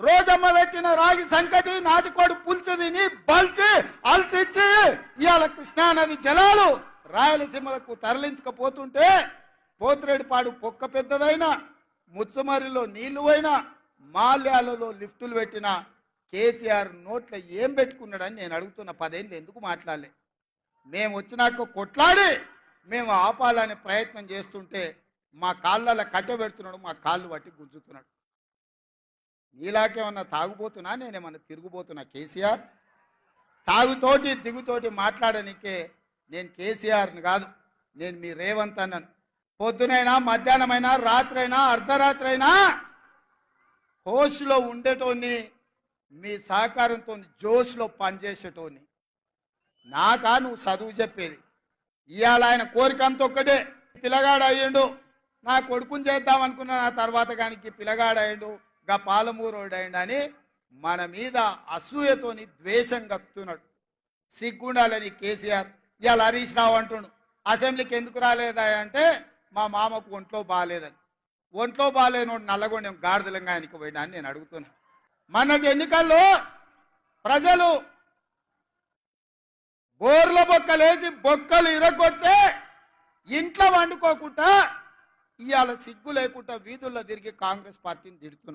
రోజమ్మ పెట్టిన రాగి సంకటి నాటికోడి పులుసు తిని బల్చి అల్సిచ్చి ఇవాళ కృష్ణానది జలాలు రాయలసీమలకు తరలించకపోతుంటే పోతిరెడ్డిపాడు పొక్క పెద్దదైనా ముచ్చమరిలో నీళ్ళు అయినా మాల్యాలలో లిఫ్టులు పెట్టిన కేసీఆర్ నోట్ల ఏం పెట్టుకున్నాడని నేను అడుగుతున్న పదేళ్ళు ఎందుకు మాట్లాడలే? మేము వచ్చినాక కొట్లాడి మేము ఆపాలనే ప్రయత్నం చేస్తుంటే మా కాళ్ళలో కట్టె పెడుతున్నాడు మా కాళ్ళు పట్టి గుంజుతున్నాడు. నీలాకేమన్నా తాగుబోతున్నా నేనేమన్నా తిరుగుబోతున్నా? కేసీఆర్? తాగుతోటి దిగుతోటి మాట్లాడనికే నేను కేసీఆర్ని కాదు. నేను మీ రేవంత్ అన్నాను. పొద్దునైనా మధ్యాహ్నమైనా రాత్రైనా అర్ధరాత్రి అయినా హోస్లో ఉండేటోని మీ సహకారంతో జోష్లో పనిచేసేటోని నాకా నువ్వు చదువు చెప్పేది? ఇవాళ ఆయన కోరిక అంత ఒక్కటే. పిల్లగాడు అయ్యిండు. నా కొడుకుని చేద్దామనుకున్నా నా తర్వాత కానికి పిల్లగాడు అయ్యిండు. గా పాలమూరోడు అని మన మీద అసూయతోని ద్వేషం కక్కుతున్నాడు సిగ్గుండాలని కేసీఆర్. ఇవాళ హరీష్ రావు అంటుండు అసెంబ్లీకి ఎందుకు రాలేదా అంటే మా మామకు ఒంట్లో బాగాలేదని ఒంట్లో బాగాలేనోడు నల్లగొండెం గాడిదలంగా ఆయనకి పోయినా అని నేను అడుగుతున్నా. మనకి ఎన్నికల్లో ప్రజలు బోర్ల బొక్కలేసి బొక్కలు ఇరగొడితే ఇంట్లో వండుకోకుండా ఇవాళ సిగ్గు లేకుండా వీధుల్లో తిరిగి కాంగ్రెస్ పార్టీని తిడుతున్నాడు.